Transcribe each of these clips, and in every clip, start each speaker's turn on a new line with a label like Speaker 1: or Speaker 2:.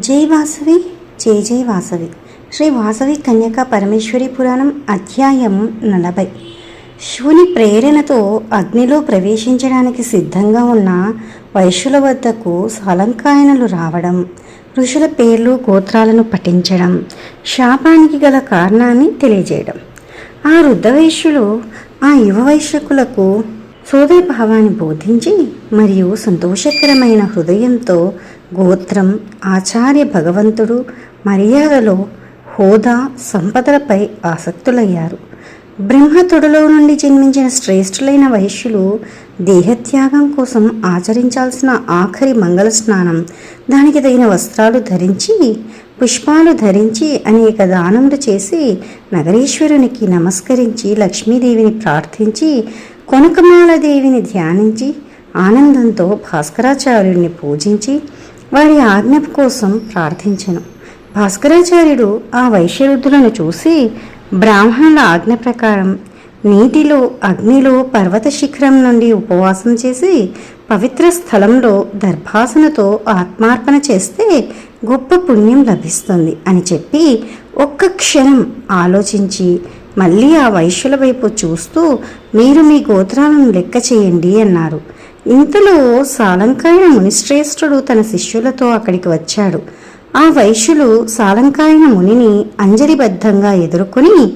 Speaker 1: జై వాసవి జై జై వాసవి. శ్రీ వాసవి కన్యక పరమేశ్వరి పురాణం అధ్యాయం నలభై. శివుని ప్రేరణతో అగ్నిలో ప్రవేశించడానికి సిద్ధంగా ఉన్న వైశ్యుల వద్దకు సలంకాయనలు రావడం ఋషుల పేర్లు గోత్రాలను పఠించడం శాపానికి గల కారణాన్ని తెలియజేయడం. ఆ వృద్ధవైశ్యులు ఆ యువ వైశ్యకులకు సోదయభావాన్ని బోధించి మరియు సంతోషకరమైన హృదయంతో గోత్రం ఆచార్య భగవంతుడు మర్యాదలో హోదా సంపదలపై ఆసక్తులయ్యారు. బ్రహ్మతుడలో నుండి జన్మించిన శ్రేష్ఠులైన వైశ్యులు దేహత్యాగం కోసం ఆచరించాల్సిన ఆఖరి మంగళ స్నానం దానికి తగిన వస్త్రాలు ధరించి పుష్పాలు ధరించి అనేక దానములు చేసి నగరీశ్వరునికి నమస్కరించి లక్ష్మీదేవిని ప్రార్థించి కొనకమాలదేవిని ధ్యానించి ఆనందంతో భాస్కరాచార్యుడిని పూజించి వారి ఆజ్ఞ కోసం ప్రార్థించను. భాస్కరాచార్యుడు ఆ వైశ్యరుద్ధులను చూసి బ్రాహ్మణుల ఆజ్ఞ ప్రకారం నీటిలో అగ్నిలో పర్వత శిఖరం నుండి ఉపవాసం చేసి పవిత్ర స్థలంలో దర్భాసనతో ఆత్మార్పణ చేస్తే గొప్ప పుణ్యం లభిస్తుంది అని చెప్పి ఒక్క క్షణం ఆలోచించి మళ్ళీ ఆ వైశ్యుల వైపు చూస్తూ మీరు మీ గోత్రాలను లెక్క చేయండి అన్నారు. ఇంతలో సాలంకాయన మునిశ్రేష్ఠుడు తన శిష్యులతో అక్కడికి వచ్చాడు. ఆ వైశ్యులు సాలంకాయన మునిని అంజలిబద్ధంగా ఎదుర్కొని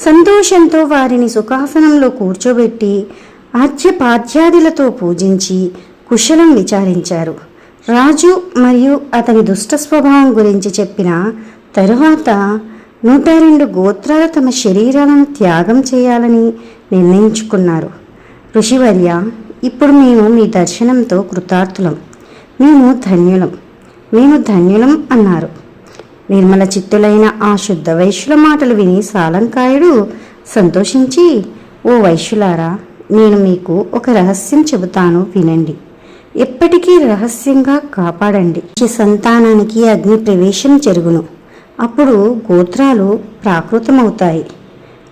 Speaker 1: సంతోషంతో వారిని సుఖాసనంలో కూర్చోబెట్టి ఆద్యపాద్యాదులతో పూజించి కుశలం విచారించారు. రాజు మరియు అతని దుష్ట స్వభావం గురించి చెప్పిన తరువాత నూట రెండు గోత్రాలు తమ శరీరాలను త్యాగం చేయాలని నిర్ణయించుకున్నారు. ఋషివర్య ఇప్పుడు మేము మీ దర్శనంతో కృతార్థులం. మేము ధన్యులం. మేము ధన్యులం అన్నారు. నిర్మల చిత్తులైన ఆ శుద్ధ వైశ్యుల మాటలు విని సాలంకాయుడు సంతోషించి ఓ వైశ్యులారా నేను మీకు ఒక రహస్యం చెబుతాను వినండి. ఎప్పటికీ రహస్యంగా కాపాడండి. సంతానానికి అగ్ని ప్రవేశం జరుగును. అప్పుడు గోత్రాలు ప్రాకృతమవుతాయి.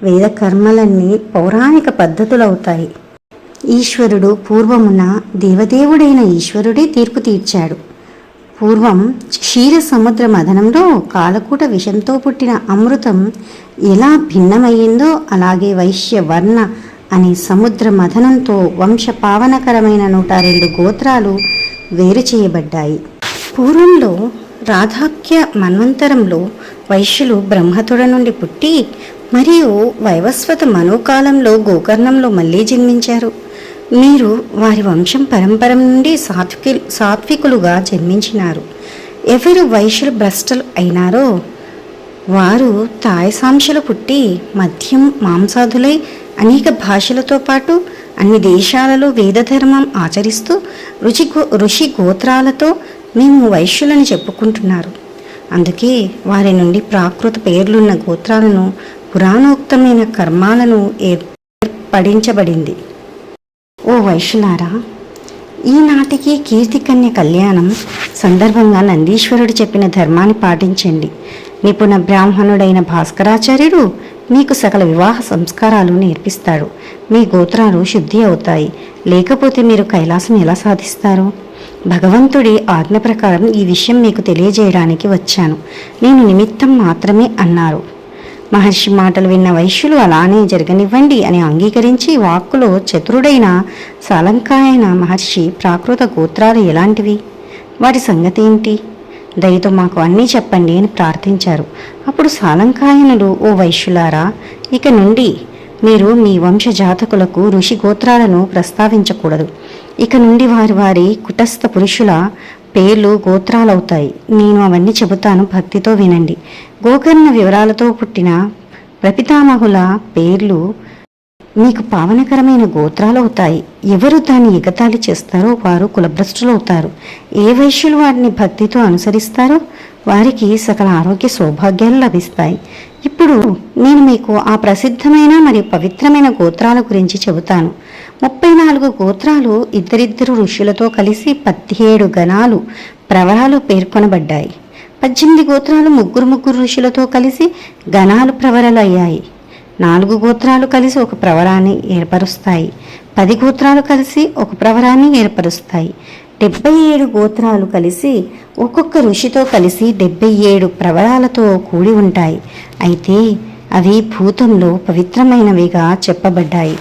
Speaker 1: వేద కర్మలన్నీ పౌరాణిక పద్ధతులవుతాయి. ఈశ్వరుడు పూర్వమున దేవదేవుడైన ఈశ్వరుడే తీర్పు తీర్చాడు. పూర్వం క్షీర సముద్ర మదనంలో కాలకూట విషంతో పుట్టిన అమృతం ఎలా భిన్నమయ్యిందో అలాగే వైశ్య వర్ణ అనే సముద్ర మథనంతో వంశ పావనకరమైన నూట రెండు గోత్రాలు వేరు చేయబడ్డాయి. పూర్వంలో రాధాక్య మన్వంతరంలో వైశ్యులు బ్రహ్మతుడ నుండి పుట్టి మరియు వైవస్వత మనోకాలంలో గోకర్ణంలో మళ్ళీ జన్మించారు. మీరు వారి వంశం పరంపర నుండి సాత్వికి సాత్వికులుగా జన్మించినారు. ఎవరు వైశ్యులు భ్రష్టలు అయినారో వారు తాయసాంశలు పుట్టి మద్యం మాంసాదులై అనేక భాషలతో పాటు అన్ని దేశాలలో వేదధర్మం ఆచరిస్తూ రుచి గో ఋషి గోత్రాలతో మేము వైశ్యులని చెప్పుకుంటున్నారు. అందుకే వారి నుండి ప్రాకృత పేర్లున్న గోత్రాలను పురాణోక్తమైన కర్మాలను ఏర్పడించబడింది. ఓ వైశ్యులారా ఈనాటికి కీర్తికన్య కళ్యాణం సందర్భంగా నందీశ్వరుడు చెప్పిన ధర్మాన్ని పాటించండి. నిపుణ బ్రాహ్మణుడైన భాస్కరాచార్యుడు మీకు సకల వివాహ సంస్కారాలు నేర్పిస్తాడు. మీ గోత్రాలు శుద్ధి అవుతాయి. లేకపోతే మీరు కైలాసం ఎలా సాధిస్తారు? భగవంతుడి ఆజ్ఞ ప్రకారం ఈ విషయం మీకు తెలియజేయడానికి వచ్చాను. నేను నిమిత్తం మాత్రమే అన్నారు. మహర్షి మాటలు విన్న వైశ్యులు అలానే జరగనివ్వండి అని అంగీకరించి వాక్కులో చతురుడైన సాలంకాయన మహర్షి ప్రాకృత గోత్రాలు ఎలాంటివి? వాటి సంగతి ఏంటి? దయతో మాకు అన్నీ చెప్పండి అని ప్రార్థించారు. అప్పుడు సాలంకాయనులు ఓ వైశ్యులారా ఇక నుండి మీరు మీ వంశ జాతకులకు ఋషి గోత్రాలను ప్రస్తావించకూడదు. ఇక నుండి వారి వారి కుటస్థ పురుషుల పేర్లు గోత్రాలవుతాయి. నేను అవన్నీ చెబుతాను భక్తితో వినండి. గోకర్ణ వివరాలతో పుట్టిన ప్రపితామహుల పేర్లు మీకు పావనకరమైన గోత్రాలవుతాయి. ఎవరు దాన్ని ఎగతాళి చేస్తారో వారు కులభ్రష్టులవుతారు. ఏ వైశ్యులు వారిని భక్తితో అనుసరిస్తారో వారికి సకల ఆరోగ్య సౌభాగ్యాలు లభిస్తాయి. ఇప్పుడు నేను మీకు ఆ ప్రసిద్ధమైన మరియు పవిత్రమైన గోత్రాల గురించి చెబుతాను. ముప్పై నాలుగు గోత్రాలు ఇద్దరిద్దరు ఋషులతో కలిసి పదిహేడు గణాలు ప్రవరాలు పేర్కొనబడ్డాయి. పద్దెనిమిది గోత్రాలు ముగ్గురు ముగ్గురు ఋషులతో కలిసి గణాలు ప్రవరలు అయ్యాయి నాలుగు గోత్రాలు కలిసి ఒక ప్రవరాన్ని ఏర్పరుస్తాయి. పది గోత్రాలు కలిసి ఒక ప్రవరాన్ని ఏర్పరుస్తాయి. డెబ్బై ఏడు గోత్రాలు కలిసి ఒక్కొక్క ఋషితో కలిసి డెబ్బై ఏడు ప్రవరాలతో కూడి ఉంటాయి. అయితే అవి భూతంలో పవిత్రమైనవిగా చెప్పబడ్డాయి.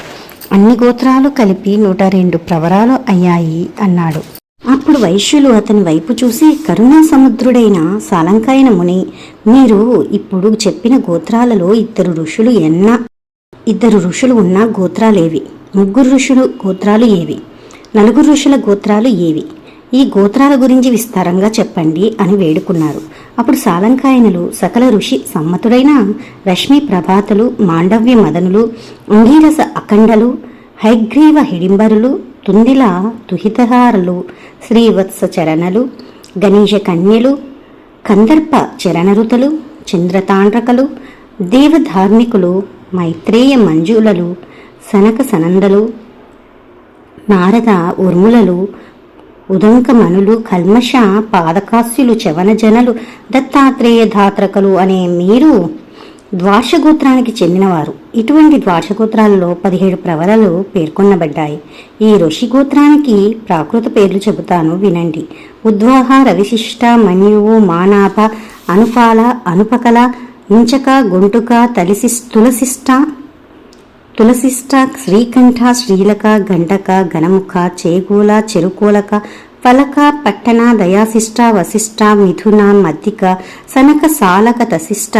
Speaker 1: అన్ని గోత్రాలు కలిపి నూట రెండు ప్రవరాలు అయ్యాయి అన్నాడు. అప్పుడు వైశ్యులు అతని వైపు చూసి కరుణా సముద్రుడైన సాలంకాయన ముని మీరు ఇప్పుడు చెప్పిన గోత్రాలలో ఇద్దరు ఋషులు ఎన్న ఇద్దరు ఋషులు ఉన్న గోత్రాలేవి. ముగ్గురు ఋషులు గోత్రాలు ఏవి? నలుగురు ఋషుల గోత్రాలు ఏవి? ఈ గోత్రాల గురించి విస్తారంగా చెప్పండి అని వేడుకున్నారు. అప్పుడు సాలంకాయనులు సకల ఋషి సమ్మతుడైన రశ్మి ప్రభాతలు మాండవ్య మదనులు అంగీరస అఖండలు హైగ్రీవ హిడింబరులు తుందిల తుహితహారులు శ్రీవత్స చరణలు గణేష కన్యలు కందర్ప చరణరుతలు చంద్రతాండ్రకలు దేవధార్మికులు మైత్రేయ మంజులలు సనక సనందలు నారద ఉర్ములలు ఉదంకమనులు కల్మష పాదకాస్యులు చవనజనలు దత్తాత్రేయ ధాత్రకలు అనే మీరు ద్వార్షగోత్రానికి చెందినవారు. ఇటువంటి ద్వార్షగోత్రాలలో పదిహేడు ప్రవరలు పేర్కొనబడ్డాయి. ఈ ఋషి గోత్రానికి ప్రాకృత పేర్లు చెబుతాను వినండి. ఉద్వాహ రవిశిష్ట మన్యువు మానాప అనుపాల అనుపకల ఇంచక గొంటుక తలిసి తులసిష్ట తులసిష్ట శ్రీకంఠ శ్రీలక గంటక గణముఖ చేకూల చెరుకోలక ఫలక పట్టణ దయాశిష్ట వశిష్ట మిథున మద్దిక సనక సాలక తశిష్ట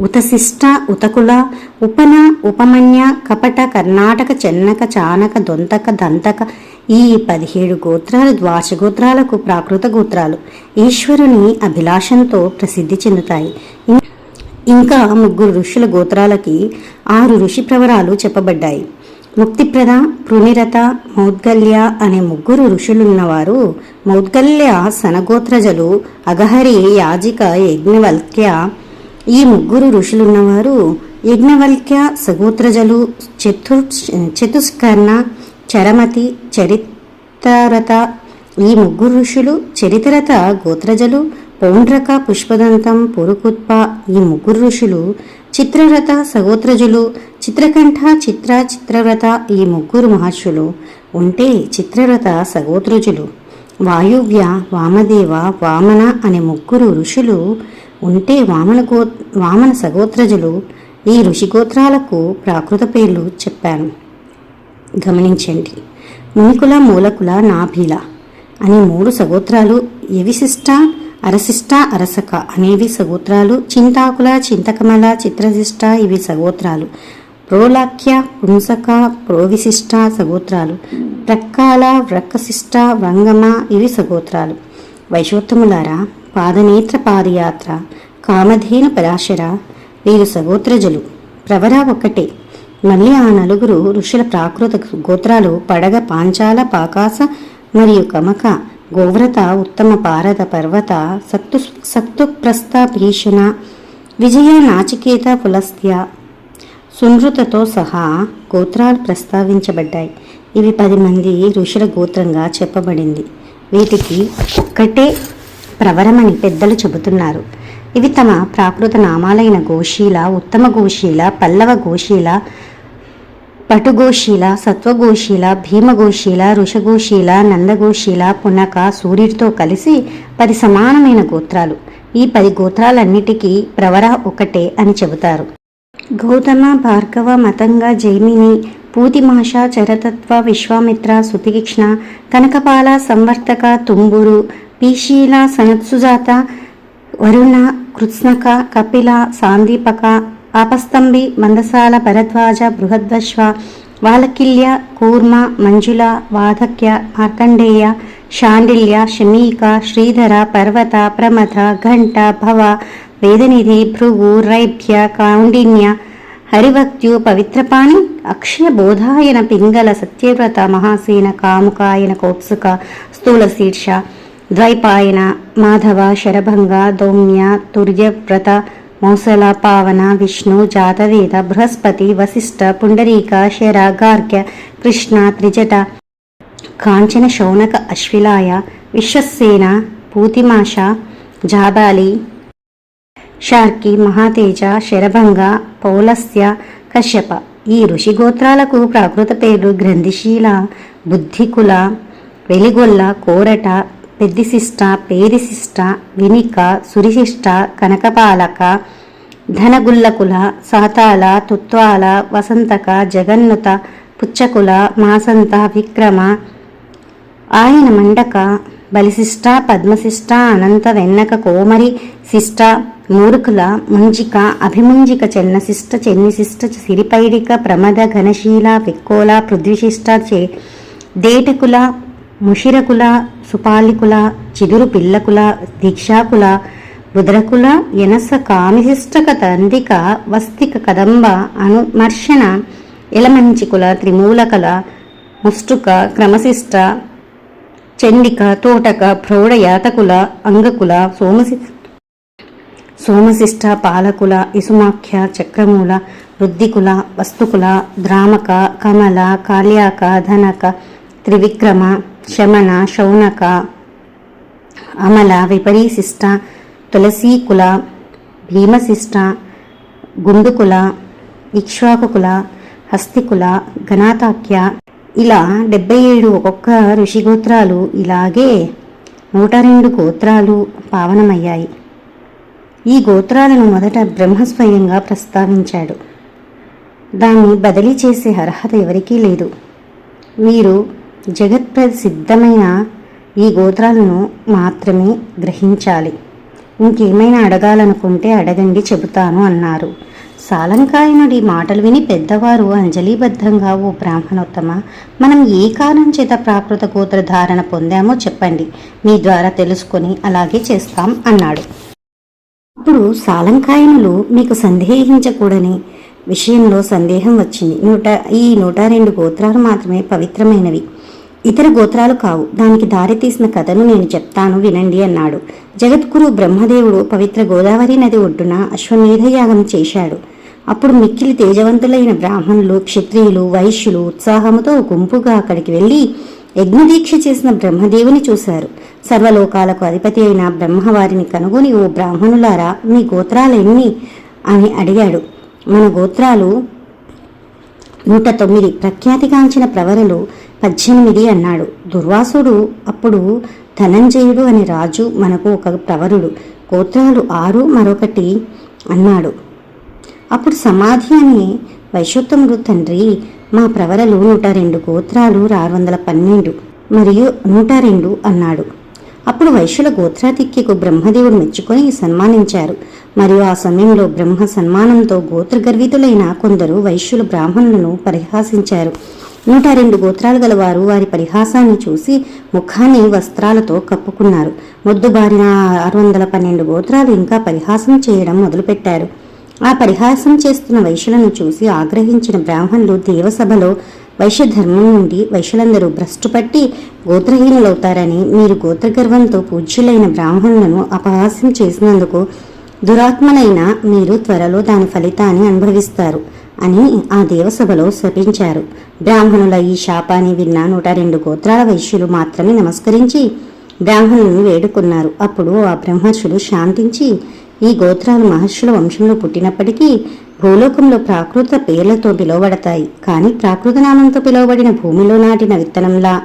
Speaker 1: ఉతశిష్ట ఉతకుల ఉపన ఉపమన్య కపట కర్ణాటక చెన్నక చానక దొంతక దంతక ఈ పదిహేడు గోత్రాలు ద్వార్ష గోత్రాలకు ప్రాకృత గోత్రాలు. ఈశ్వరుని అభిలాషంతో ప్రసిద్ధి చెందుతాయి. ఇంకా ముగ్గురు ఋషుల గోత్రాలకి ఆరు ఋషి ప్రవరాలు చెప్పబడ్డాయి. ముక్తిప్రద పృణిరత మౌద్గల్య అనే ముగ్గురు ఋషులున్నవారు మౌద్గల్య సనగోత్రజలు అగహరి యాజిక యజ్ఞవల్క్య ఈ ముగ్గురు ఋషులున్నవారు యజ్ఞవల్క్య సగోత్రజలు చతుర్ చతుష్కర్ణ చరమతి చరిత్రరత ఈ ముగ్గురు ఋషులు చరిత్రరత గోత్రజలు పౌండ్రక పుష్పదంతం పురుకుత్ప. ఈ ముగ్గురు ఋషులు చిత్రరథ సగోత్రజులు చిత్రకంఠ చిత్ర చిత్రవ్రత ఈ ముగ్గురు మహర్షులు ఉంటే చిత్రరథ సగోత్రజులు. వాయువ్య వామదేవ వామన అనే ముగ్గురు ఋషులు ఉంటే వామన గో వామన సగోత్రజులు ఈ ఋషిగోత్రాలకు ప్రాకృత పేర్లు చెప్పాను గమనించండి. మునికుల మూలకుల నాభీల అనే మూడు సగోత్రాలు యవిశిష్ట అరశిష్ట అరసక అనేవి సగోత్రాలు. చింతాకుల చింతకమల చిత్రశిష్ట ఇవి సగోత్రాలు. ప్రోలాఖ్య పుంసక ప్రోవిశిష్ట సగోత్రాలు. ప్రక్కాల వ్రక్కశిష్ట వంగమ ఇవి సగోత్రాలు. వైశోత్తములారా పాదనేత్ర పాదయాత్ర కామధేన పరాశర వీరు సగోత్రజులు. ప్రవర ఒక్కటే. మళ్ళీ ఆ నలుగురు ఋషుల ప్రాకృత గోత్రాలు పడగ పాంచాల పాకాస మరియు కమక గోవ్రత ఉత్తమ పారద పర్వత సత్తు సత్తుప్రస్థ భీషణ విజయ నాచికేత పులస్త్య. సునృతతో సహా గోత్రాలు ప్రస్తావించబడ్డాయి. ఇవి పది మంది ఋషుల గోత్రంగా చెప్పబడింది. వీటికి ఒక్కటే ప్రవరమని పెద్దలు చెబుతున్నారు. ఇవి తమ ప్రాకృత నామాలైన గోషీల ఉత్తమ గోషీల పల్లవ గోషీల పటుఘోషీల సత్వఘోషీల భీమఘోషీల ఋషగోశీల నందఘోషీల పునక సూర్యుడితో కలిసి పది సమానమైన గోత్రాలు. ఈ పది గోత్రాలన్నిటికీ ప్రవర ఒకటే అని చెబుతారు. గౌతమ భార్గవ మతంగ జైమిని పూతిమాష చరతత్వ విశ్వామిత్ర సుతీక్ష్ణ కనకపాల సంవర్తక తుంబురు పీశీల సనత్సుజాత వరుణ కృత్స్నక కపిల సాందీపక ఆపస్తంభి మందసాల భరద్వాజ బృహద్వశ్వ వాలకిల్య కూర్మ మంజుల వాధక్య మార్కండేయ శాండిల్య శమీక శ్రీధర పర్వత ప్రమథ ఘంట భవ వేదనిధి భృగు రైభ్య కౌండిన్య హరివక్త్యు పవిత్రపాణి అక్షయ బోధాయన పింగళ సత్యవ్రత మహాసేన కాముకాయన కౌత్సుక స్థూలశీర్ష ద్వైపాయన మాధవ శరభంగ దౌమ్య తుర్యవ్రత మౌసల పావన విష్ణు జాతవేద బృహస్పతి వశిష్ఠ పుండరీక శర గార్గ్య కృష్ణ త్రిజట కాంచన శౌనక అశ్విలాయ విశ్వసేన పూతిమాష జాబాలి షార్కి మహాతేజ శరభంగ పౌలస్య కశ్యప ఈ ఋషి గోత్రాలకు ప్రాకృత పేర్లు గ్రంథిశీల బుద్ధికుల వెలిగొల్ల కోరట పెద్దిశిష్ట పేరిశిష్ట వినిక సురిశిష్ట కనకపాలక ధనగుల్లకుల సాతాల తుత్వాల వసంతక జగన్నుత పుచ్చకుల మాసంత విక్రమ ఆయన మండక బలిశిష్ట పద్మశిష్ట అనంత వెన్నక కోమరి శిష్ట మూరుకుల ముంజిక అభిముంజిక చెన్నశిష్ట చెన్నిశిష్ట సిరిపైడిక ప్రమద ఘనశీల విక్కోల పృథ్వీశిష్ట చే దేటకుల ముషిరకుల సుపాలికుల చిగురు పిల్లకుల దీక్షాకుల రుద్రకుల యనస కామిశిష్టక తండ్రిక వస్తిక కదంబ అనుమర్శన ఎలమంచికుల త్రిమూలకల ముష్టుక క్రమశిష్ట చండిక తోటక ప్రౌఢ యాతకుల అంగకుల సోమసి సోమశిష్ట పాలకుల ఇసుమాఖ్య చక్రమూల వృద్ధికుల వస్తుకుల ద్రామక కమల కాళ్యాక ధనక త్రివిక్రమ శమన శౌనక అమల విపరీశిష్ట తులసీకుల భీమశిష్ట గుండుకుల ఇక్ష్వాకుకుల హస్తికుల ఘనాతాక్య ఇలా డెబ్బై ఏడు ఒక్కొక్క ఋషిగోత్రాలు ఇలాగే నూట రెండు గోత్రాలు పావనమయ్యాయి ఈ గోత్రాలను మొదట బ్రహ్మస్వయంగా ప్రస్తావించాడు దాన్ని బదిలీ చేసే అర్హత ఎవరికీ లేదు మీరు జగత్ప్రసిద్ధమైన ఈ గోత్రాలను మాత్రమే గ్రహించాలి. ఇంకేమైనా అడగాలనుకుంటే అడగండి చెబుతాను అన్నారు. సాలంకాయనుడి మాటలు విని పెద్దవారు అంజలిబద్ధంగా ఓ బ్రాహ్మణోత్తమ మనం ఏ కాలం చేత ప్రాకృత గోత్ర ధారణ పొందామో చెప్పండి. మీ ద్వారా తెలుసుకొని అలాగే చేస్తాం అన్నాడు. అప్పుడు సాలంకాయనులు మీకు సందేహించకూడని విషయంలో సందేహం వచ్చింది. నూట ఈ నూట రెండు గోత్రాలు మాత్రమే పవిత్రమైనవి. ఇతర గోత్రాలు కావు. దానికి దారితీసిన కథను నేను చెప్తాను వినండి అన్నాడు. జగద్గురు బ్రహ్మదేవుడు పవిత్ర గోదావరి నది ఒడ్డున అశ్వమేధయాగం చేశాడు. అప్పుడు మిక్కిలి తేజవంతులైన బ్రాహ్మణులు క్షత్రియులు వైశ్యులు ఉత్సాహముతో గుంపుగా అక్కడికి వెళ్ళి యజ్ఞదీక్ష చేసిన బ్రహ్మదేవుని చూశారు. సర్వలోకాలకు అధిపతి అయిన బ్రహ్మవారిని కనుగొని ఓ బ్రాహ్మణులారా మీ గోత్రాలెన్ని అని అడిగాడు. మన గోత్రాలు నూట తొమ్మిది ప్రఖ్యాతిగాంచిన ప్రవరలు పద్దెనిమిది అన్నాడు. దుర్వాసుడు అప్పుడు ధనంజయుడు అనే రాజు మనకు ఒక ప్రవరుడు గోత్రాలు ఆరు మరొకటి అన్నాడు. అప్పుడు సమాధి అని వైశ్వోత్తముడు తండ్రి మా ప్రవరలు నూట రెండు గోత్రాలు ఆరు వందల పన్నెండు మరియు నూట రెండు అన్నాడు. అప్పుడు వైశ్యుల గోత్రాధిక్యకు బ్రహ్మదేవుడు మెచ్చుకొని సన్మానించారు. మరియు ఆ సమయంలో బ్రహ్మ సన్మానంతో గోత్రగర్వితులైన కొందరు వైశ్యుల బ్రాహ్మణులను పరిహాసించారు. నూట రెండు గోత్రాలు గల వారు వారి పరిహాసాన్ని చూసి ముఖాన్ని వస్త్రాలతో కప్పుకున్నారు. మొద్దుబారిన ఆరు వందల పన్నెండు గోత్రాలు ఇంకా పరిహాసం చేయడం మొదలుపెట్టారు. ఆ పరిహాసం చేస్తున్న వైశ్యులను చూసి ఆగ్రహించిన బ్రాహ్మణులు దేవసభలో వైశ్యధర్మం నుండి వైశ్యులందరూ భ్రష్టుపట్టి గోత్రహీనులవుతారని మీరు గోత్రగర్వంతో పూజ్యులైన బ్రాహ్మణులను అపహాస్యం చేసినందుకు దురాత్మలైన మీరు త్వరలో దాని ఫలితాన్ని అనుభవిస్తారు. అని ఆ దేవసభలో శపించారు. బ్రాహ్మణుల ఈ శాపాన్ని విన్న నూట రెండు గోత్రాల వైశ్యులు మాత్రమే నమస్కరించి బ్రాహ్మణులను వేడుకున్నారు. అప్పుడు ఆ బ్రహ్మర్షులు శాంతించి ఈ గోత్రాలు మహర్షుల వంశంలో పుట్టినప్పటికీ భూలోకంలో ప్రాకృత పేర్లతో పిలువబడతాయి. కానీ ప్రాకృత నామంతో పిలువబడిన భూమిలో నాటిన విత్తనంలా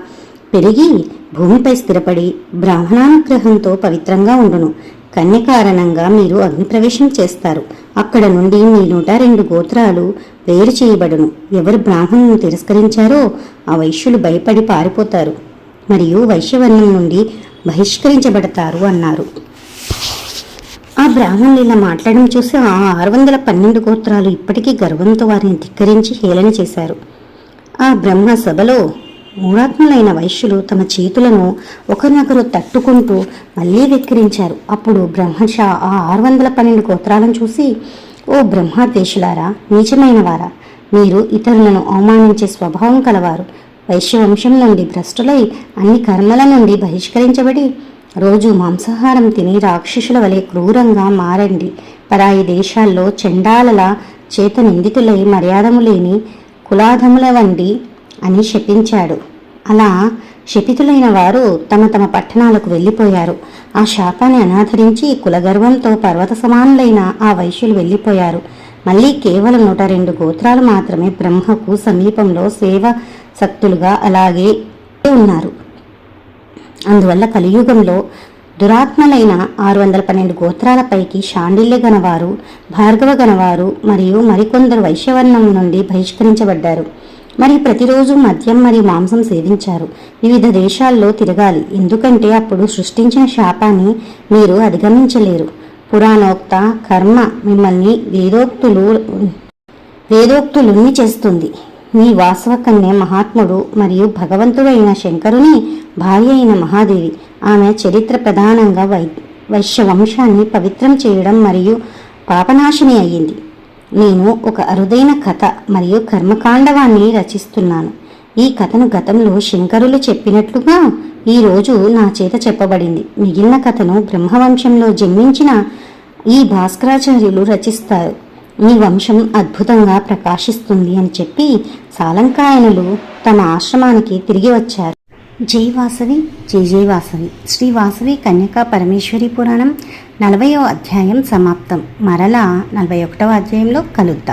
Speaker 1: పెరిగి భూమిపై స్థిరపడి బ్రాహ్మణానుగ్రహంతో పవిత్రంగా ఉండును. కన్య కారణంగా మీరు అగ్నిప్రవేశం చేస్తారు. అక్కడ నుండి మీ నూట రెండు గోత్రాలు వేరు చేయబడును. ఎవరు బ్రాహ్మణును తిరస్కరించారో ఆ వైశ్యులు భయపడి పారిపోతారు. మరియు వైశ్యవర్ణం నుండి బహిష్కరించబడతారు అన్నారు. ఆ బ్రాహ్మణులు ఇలా మాట్లాడడం చూసి ఆ ఆరు వందల పన్నెండు గోత్రాలు ఇప్పటికీ గర్వంతో వారిని ధిక్కరించి హేళన చేశారు. ఆ బ్రహ్మ సభలో మూఢాత్ములైన వైశ్యులు తమ చేతులను ఒకరినొకరు తట్టుకుంటూ మళ్ళీ వెక్కిరించారు. అప్పుడు బ్రహ్మషా ఆ ఆరు వందల పన్నెండు గోత్రాలను చూసి ఓ బ్రహ్మదేశులారా నీచమైన వారా మీరు ఇతరులను అవమానించే స్వభావం కలవారు. వైశ్యవంశం నుండి భ్రష్టులై అన్ని కర్మల నుండి బహిష్కరించబడి రోజు మాంసాహారం తిని రాక్షసుల వలె క్రూరంగా మారండి. పరాయి దేశాల్లో చండాలల చేత నిందితులై మర్యాదము లేని కులాధముల వండి అని శపించాడు. అలా శపితులైన వారు తమ తమ పట్టణాలకు వెళ్ళిపోయారు. ఆ శాపాన్ని అనాదరించి కులగర్వంతో పర్వత సమానులైన ఆ వైశ్యులు వెళ్ళిపోయారు. మళ్ళీ కేవలం నూట రెండు గోత్రాలు మాత్రమే బ్రహ్మకు సమీపంలో సేవ సక్తులుగా అలాగే ఉన్నారు. అందువల్ల కలియుగంలో దురాత్మలైన ఆరు వందల పన్నెండు గోత్రాలపైకి షాండిల్య గణవారు భార్గవ గణవారు మరియు మరికొందరు వైశ్యవర్ణం నుండి బహిష్కరించబడ్డారు. మరి ప్రతిరోజు మద్యం మరియు మాంసం సేవించారు. వివిధ దేశాల్లో తిరగాలి. ఎందుకంటే అప్పుడు సృష్టించిన శాపాన్ని మీరు అధిగమించలేరు. పురాణోక్త కర్మ మిమ్మల్ని వేదోక్తులు వేదోక్తులుని చేస్తుంది. మీ వాసవ మహాత్ముడు మరియు భగవంతుడైన శంకరుని భార్య అయిన మహాదేవి. ఆమె చరిత్ర ప్రధానంగా వై వైశ్య వంశాన్ని పవిత్రం చేయడం మరియు పాపనాశిని అయ్యింది. నేను ఒక అరుదైన కథ మరియు కర్మకాండవాన్ని రచిస్తున్నాను. ఈ కథను గతంలో శంకరులు చెప్పినట్లుగా ఈ రోజు నా చేత చెప్పబడింది. మిగిలిన కథను బ్రహ్మవంశంలో జన్మించిన ఈ భాస్కరాచార్యులు రచిస్తారు. మీ వంశం అద్భుతంగా ప్రకాశిస్తుంది అని చెప్పి సాలంకాయనులు తమ ఆశ్రమానికి తిరిగి వచ్చారు. జై వాసవి జై జై వాసవి. శ్రీ వాసవి కన్యకా పరమేశ్వరి పురాణం నలభయో అధ్యాయం సమాప్తం. మరలా నలభై ఒకటవ అధ్యాయంలో కలుద్దాం.